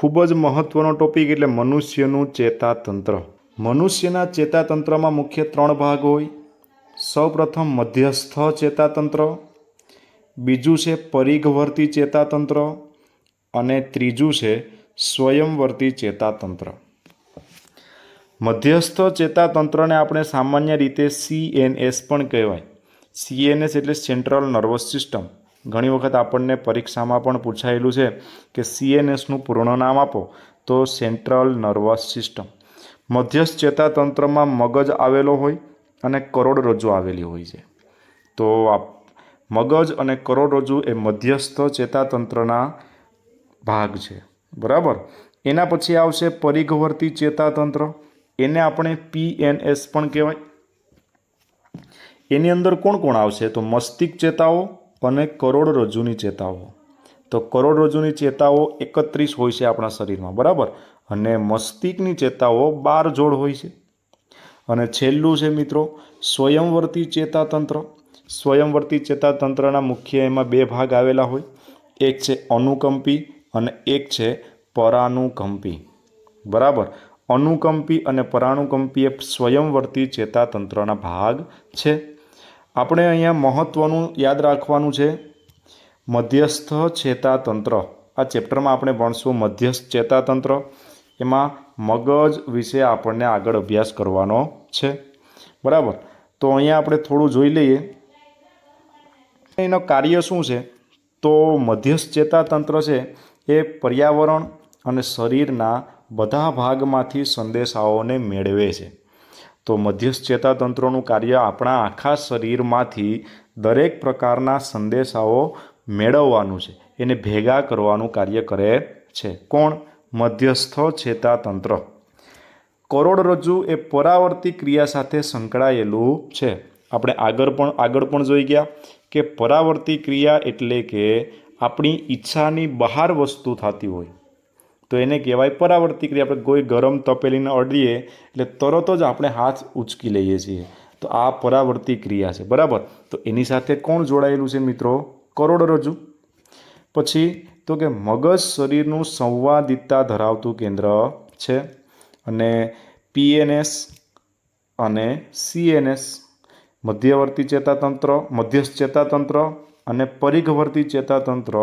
ખૂબ જ મહત્ત્વનો ટોપિક એટલે મનુષ્યનું ચેતાતંત્ર. મનુષ્યના ચેતાતંત્રમાં મુખ્ય ત્રણ ભાગ હોય. સૌપ્રથમ મધ્યસ્થ ચેતાતંત્ર, બીજું છે પરિઘવર્તી ચેતાતંત્ર, અને ત્રીજું છે સ્વયંવર્તી ચેતાતંત્ર. મધ્યસ્થ ચેતાતંત્રને આપણે સામાન્ય રીતે સીએનએસ પણ કહેવાય. સીએનએસ એટલે સેન્ટ્રલ નર્વસ સિસ્ટમ ઘણી વખત આપણને પરીક્ષામાં પણ પૂછાયેલું છે કે સીએનએસનું પૂર્ણ નામ આપો. તો સેન્ટ્રલ નર્વસ સિસ્ટમ મધ્યસ્થ ચેતાતંત્રમાં મગજ આવેલો હોય અને કરોડરજ્જુ આવેલી હોય છે. તો આ મગજ અને કરોડરજ્જુ એ મધ્યસ્થ ચેતાતંત્રના ભાગ છે. બરાબર? એના પછી આવશે પરિઘવર્તી ચેતાતંત્ર. એને આપણે પીએનએસ પણ કહેવાય. એની અંદર કોણ કોણ આવશે? તો મસ્તિષ્ક ચેતાઓ અને કરોડરજ્જુની ચેતાઓ. તો કરોડરજ્જુની ચેતાઓ એકત્રીસ હોય છે આપણા શરીરમાં, બરાબર? અને મસ્તિષ્કની ચેતાઓ બાર જોડ હોય છે. અને છેલ્લું છે મિત્રો, સ્વયંવર્તી ચેતાતંત્ર. સ્વયંવર્તી ચેતાતંત્રના મુખ્ય એમાં બે ભાગ આવેલા હોય. એક છે અનુકંપી અને એક છે પરાનુકંપી. બરાબર? અનુકંપી અને પરાણુકંપી એ સ્વયંવર્તી ચેતાતંત્રના ભાગ છે. આપણે અહીંયા મહત્ત્વનું યાદ રાખવાનું છે. મધ્યસ્થ ચેતાતંત્ર. આ ચેપ્ટરમાં આપણે ભણશું મધ્યસ્થ ચેતાતંત્ર. એમાં મગજ વિશે આપણને આગળ અભ્યાસ કરવાનો છે. બરાબર? તો અહીંયા આપણે થોડું જોઈ લઈએ. એનો કાર્ય શું છે? તો મધ્યસ્થ ચેતાતંત્ર છે એ પર્યાવરણ અને શરીરના બધા ભાગમાંથી સંદેશાઓને મેળવે છે. તો મધ્યસ્થ ચેતાતંત્રનું કાર્ય આપણા આખા શરીરમાંથી દરેક પ્રકારના સંદેશાઓ મેળવવાનું છે. એને ભેગા કરવાનું કાર્ય કરે છે. કોણ? મધ્યસ્થ ચેતાતંત્ર. કરોડરજ્જુ એ પરાવર્તી ક્રિયા સાથે સંકળાયેલું છે. આપણે આગળ પણ આગળ પણ જોઈ ગયા કે પરાવર્તી ક્રિયા એટલે કે આપણી ઈચ્છાની બહાર વસ્તુ થતી હોય. તો એને કહેવાય પરાવર્તી ક્રિયા. આપણે કોઈ ગરમ તપેલીને અડીએ એટલે તરત જ આપણે હાથ ઉચકી લઈએ છીએ. તો આ પરાવર્તી ક્રિયા છે. બરાબર? તો એની સાથે કોણ જોડાયેલું છે મિત્રો? કરોડરજ્જુ પછી તો કે મગજ શરીરનું સંવાદિતા ધરાવતું કેન્દ્ર છે અને પીએનએસ અને સીએનએસ મધ્યવર્તી ચેતાતંત્ર, મધ્યસ્થ ચેતાતંત્ર અને પરિઘવર્તી ચેતાતંત્ર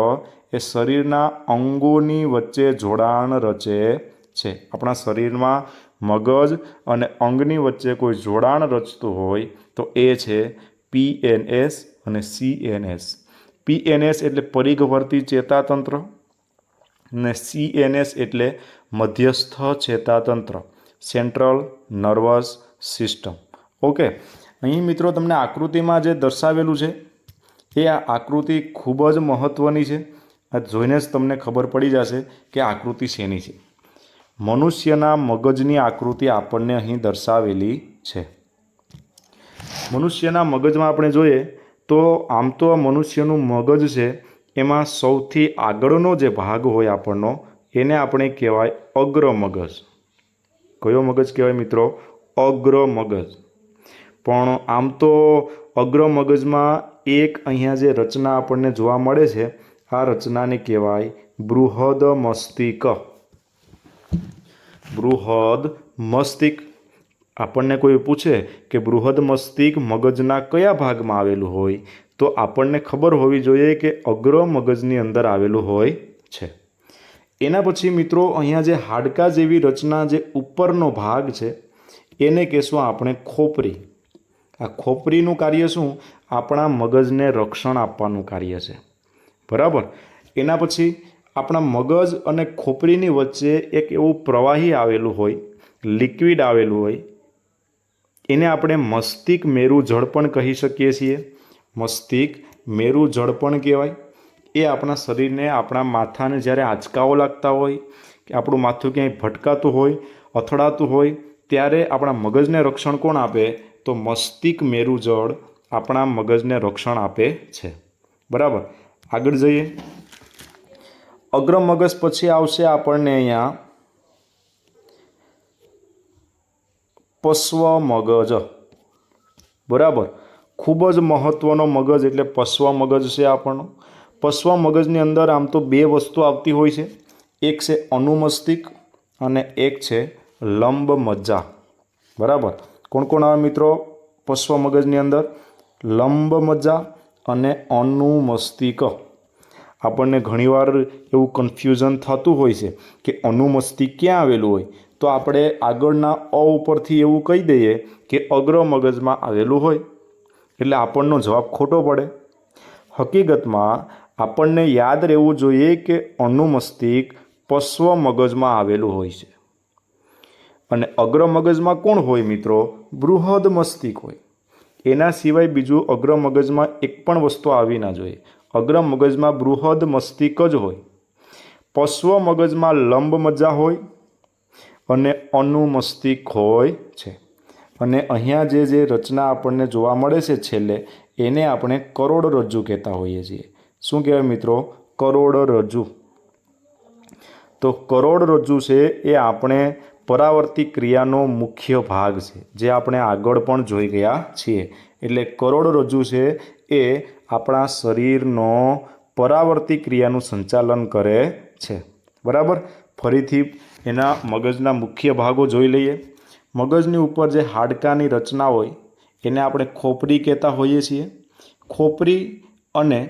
એ શરીરના અંગોની વચ્ચે જોડાણ રચે છે. આપણા શરીરમાં મગજ અને અંગની વચ્ચે કોઈ જોડાણ રચતું હોય તો એ છે પીએનએસ અને સીએનએસ પીએનએસ એટલે પરિઘવર્તી ચેતાતંત્ર ને સીએનએસ એટલે મધ્યસ્થ ચેતાતંત્ર, સેન્ટ્રલ નર્વસ સિસ્ટમ. ઓકે. અહીં મિત્રો તમને આકૃતિમાં જે દર્શાવેલું છે એ આ આકૃતિ ખૂબ જ મહત્ત્વની છે. જોઈને જ તમને ખબર પડી જશે કે આકૃતિ શેની છે. મનુષ્યના મગજની આકૃતિ આપણને અહીં દર્શાવેલી છે. મનુષ્યના મગજમાં આપણે જોઈએ તો આમ તો મનુષ્યનું મગજ છે, એમાં સૌથી આગળનો જે ભાગ હોય આપણનો, એને આપણે કહેવાય અગ્ર મગજ. કયો મગજ કહેવાય મિત્રો? અગ્ર મગજ. પણ આમ તો અગ્ર મગજમાં એક અહીંયા જે રચના આપણને જોવા મળે છે, આ રચનાને કહેવાય બૃહદ મસ્તિક બૃહદ મસ્તિષ્ક. આપણને કોઈ પૂછે કે બૃહદ મસ્તિક મગજના કયા ભાગમાં આવેલું હોય, તો આપણને ખબર હોવી જોઈએ કે અગ્ર મગજની અંદર આવેલું હોય છે. એના પછી મિત્રો અહીંયા જે હાડકા જેવી રચના જે ઉપરનો ભાગ છે, એને કહેશું આપણે ખોપરી. આ ખોપરીનું કાર્ય શું? આપણા મગજને રક્ષણ આપવાનું કાર્ય છે. બરાબર? એના પછી આપણા મગજ અને ખોપરીની વચ્ચે એક એવું પ્રવાહી આવેલું હોય, લિક્વિડ આવેલું હોય, એને આપણે મસ્તિષ્ક મેરુ જળ પણ કહી શકીએ છીએ. મસ્તિષ્ક મેરુ જળ પણ કહેવાય. એ આપણા શરીરને, આપણા માથાને જ્યારે આંચકાઓ લાગતા હોય, કે આપણું માથું ક્યાંય ભટકાતું હોય, અથડાતું હોય, ત્યારે આપણા મગજને રક્ષણ કોણ આપે? તો મસ્તિષ્ક મેરુજળ આપણા મગજને રક્ષણ આપે છે. બરાબર? આગળ જઈએ. અગ્ર મગજ પછી આવશે આપણને અહીંયા પશ્વ મગજ. બરાબર? ખૂબ જ મહત્ત્વનો મગજ એટલે પશ્વ મગજ છે આપણનો પશ્વ મગજની અંદર આમ તો બે વસ્તુ આવતી હોય છે. એક છે અનુમસ્તિક અને એક છે લંબ મજ્જા બરાબર? કોણ કોણ આવે મિત્રો? પશ્વ મગજની અંદર લંબ મજ્જા અને અનુમસ્તિક. આપણને ઘણીવાર એવું કન્ફ્યુઝન થતું હોય છે કે અનુમસ્તિક ક્યાં આવેલું હોય? તો આપણે આગળના અ ઉપરથી એવું કહી દઈએ કે અગ્ર મગજમાં આવેલું હોય. એટલે આપણનો જવાબ ખોટો પડે. હકીકતમાં આપણને યાદ રહેવું જોઈએ કે અનુમસ્તિક પશ્વ મગજમાં આવેલું હોય છે. અને અગ્ર મગજમાં કોણ હોય મિત્રો? બૃહદ મસ્તિક હોય. એના સિવાય બીજું અગ્ર મગજમાં એક પણ વસ્તુ આવી ના જોઈએ. અગ્ર મગજમાં બૃહદ મસ્તિક જ હોય. પશ્વ મગજમાં લંબ મજ્જા હોય અને અનુમસ્તિક હોય છે. અને અહીંયા જે જે રચના આપણને જોવા મળે છે છેલ્લે, એને આપણે કરોડરજ્જુ કહેતા હોઈએ છીએ. શું કહેવાય મિત્રો? કરોડરજ્જુ તો કરોડરજ્જુ છે એ આપણે પરાવર્તિત ક્રિયાનો મુખ્ય ભાગ છે, જે આપણે આગળ પણ જોઈ ગયા છીએ. એટલે કરોડરજ્જુ છે, એ આપણા શરીરનો પરાવર્તી ક્રિયાનું સંચાલન કરે છે. બરાબર? ફરીથી એના મગજના મુખ્ય ભાગો જોઈ લઈએ. મગજની ઉપર જે હાડકાની રચના હોય, એને આપણે ખોપરી કહેતા હોઈએ છીએ. ખોપરી અને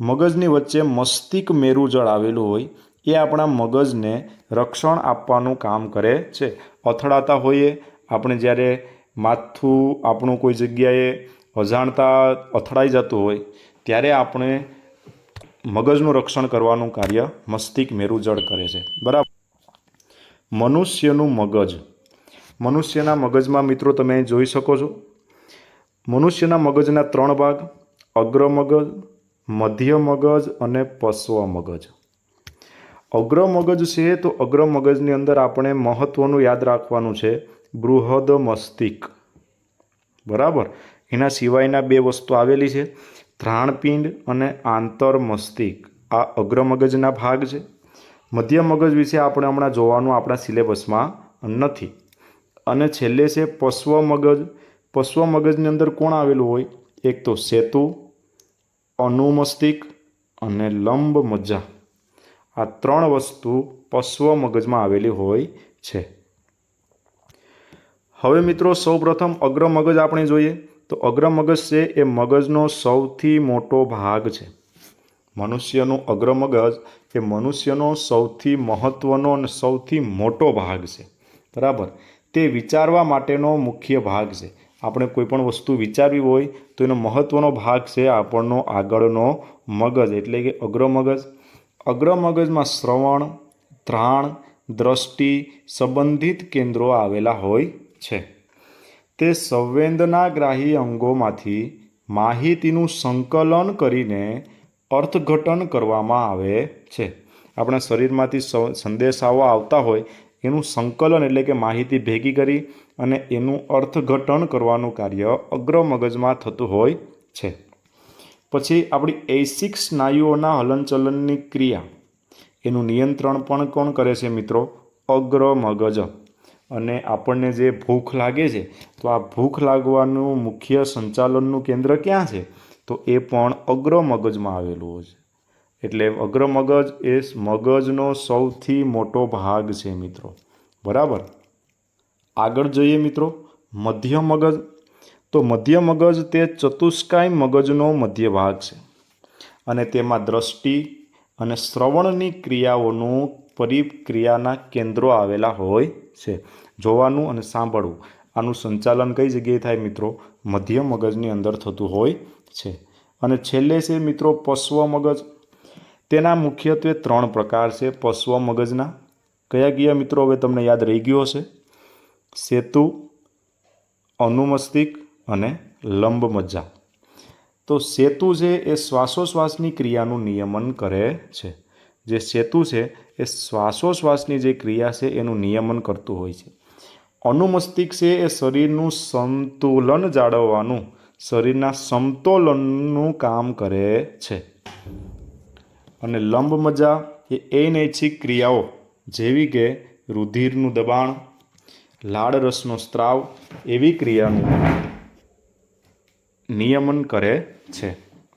મગજની વચ્ચે મસ્તિષ્ક મેરુજળ આવેલું હોય એ આપણા મગજને રક્ષણ આપવાનું કામ કરે છે. અથડાતા હોઈએ, આપણે જ્યારે માથું આપણું કોઈ જગ્યાએ અજાણતા અથડાઈ જતું હોય, ત્યારે આપણે મગજનું રક્ષણ કરવાનું કાર્ય મસ્તિષ્ક મેરુજળ કરે છે. બરાબર? મનુષ્યનું મગજ. મનુષ્યના મગજમાં મિત્રો તમે જોઈ શકો છો. મનુષ્યના મગજના ત્રણ ભાગ અગ્ર મગજ મધ્ય મગજ અને પશ્વ મગજ અગ્ર મગજ છે તો અગ્ર મગજની અંદર આપણે મહત્ત્વનું યાદ રાખવાનું છે, બૃહદ મસ્તિષ્ક. બરાબર? એના સિવાયના બે વસ્તુ આવેલી છે ધ્રાણપિંડ અને આંતર મસ્તિષ્ક. આ અગ્ર મગજના ભાગ છે. મધ્ય મગજ વિશે આપણે હમણાં જોવાનું આપણા સિલેબસમાં નથી. અને છેલ્લે છે પશ્વ મગજ. પશ્વ મગજની અંદર કોણ આવેલું હોય? એક તો સેતુ અનુમસ્તિક અને લંબ મજ્જા. આ ત્રણ વસ્તુ પશ્વ મગજમાં આવેલી હોય છે. હવે મિત્રો સૌપ્રથમ અગ્ર મગજ આપણે જોઈએ તો અગ્ર મગજ છે એ મગજનો સૌથી મોટો ભાગ છે. મનુષ્યનું અગ્ર મગજ એ મનુષ્યનો સૌથી મહત્ત્વનો અને સૌથી મોટો ભાગ છે. બરાબર? તે વિચારવા માટેનો મુખ્ય ભાગ છે. આપણે કોઈ પણ વસ્તુ વિચારવી હોય તો એનો મહત્ત્વનો ભાગ છે આપણનો આગળનો મગજ, એટલે કે અગ્ર મગજ. અગ્ર મગજમાં શ્રવણ, ધ્રાણ, દ્રષ્ટિ સંબંધિત કેન્દ્રો આવેલા હોય છે. તે સંવેદનાગ્રાહી અંગોમાંથી માહિતીનું સંકલન કરીને અર્થઘટન કરવામાં આવે છે. આપણા શરીરમાંથી સંદેશાઓ આવતા હોય, એનું સંકલન એટલે કે માહિતી ભેગી કરી અને એનું અર્થઘટન કરવાનું કાર્ય અગ્ર મગજમાં થતું હોય છે. પછી આપણી એસિક સ્નાયુઓના હલનચલનની ક્રિયા. એનું નિયંત્રણ પણ કોણ કરે છે મિત્રો? અગ્ર મગજ. અને આપણને જે ભૂખ લાગે છે, તો આ ભૂખ લાગવાનું મુખ્ય સંચાલનનું કેન્દ્ર ક્યાં છે? તો એ પણ અગ્ર મગજમાં આવેલું છે. એટલે અગ્ર મગજ એ મગજનો સૌથી મોટો ભાગ છે મિત્રો. બરાબર? આગળ જોઈએ મિત્રો. મધ્ય મગજ તો મધ્ય મગજ તે ચતુષ્કાય મગજનો મધ્ય ભાગ છે. અને તેમાં દ્રષ્ટિ અને શ્રવણની ક્રિયાઓનું પરિક્રિયાના કેન્દ્રો આવેલા હોય છે. જોવાનું અને સાંભળવું, આનું સંચાલન કઈ જગ્યાએ થાય મિત્રો? મધ્ય મગજની અંદર થતું હોય છે. અને છેલ્લે છે મિત્રો પશ્વ મગજ. તેના મુખ્યત્વે ત્રણ પ્રકાર છે પશ્વ મગજના. કયા કયા મિત્રો હવે તમને યાદ રહી ગયો હશે? સેતુ, અનુમસ્તિક અને લંબ મજ્જા. તો સેતુ છે એ શ્વાસોશ્વાસની ક્રિયાનું નિયમન કરે છે. જે સેતુ છે એ શ્વાસોશ્વાસની જે ક્રિયા છે એનું નિયમન કરતું હોય છે. અનુમસ્તિક છે એ શરીરનું સંતુલન જાળવવાનું, શરીરના સમતોલનનું કામ કરે છે. અને લંબ મજા એ અનૈચ્છિક ક્રિયાઓ જેવી કે રુધિરનું દબાણ, લાળરસનો સ્ત્રાવ એવી ક્રિયાનું નિયમન કરે છે.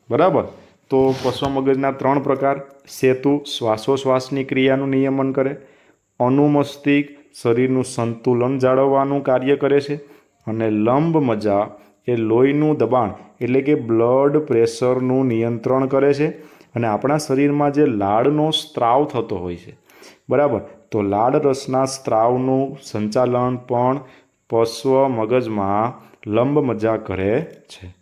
બરાબર? તો પશ્વ મગજના ત્રણ પ્રકાર, સેતુ, શ્વાસોશ્વાસની ક્રિયાનું નિયમન કરે અનુમસ્તિક શરીરનું સંતુલન જાળવવાનું કાર્ય કરે છે, અને લંબ મજા એ લોહીનું દબાણ એટલે કે બ્લડ પ્રેશરનું નિયંત્રણ કરે છે, અને આપણા શરીરમાં જે લાળનો સ્ત્રાવ થતો હોય છે. બરાબર? તો લાળ રસના સ્ત્રાવનું સંચાલન પણ પશ્વ મગજમાં લંબ મજા કરે છે.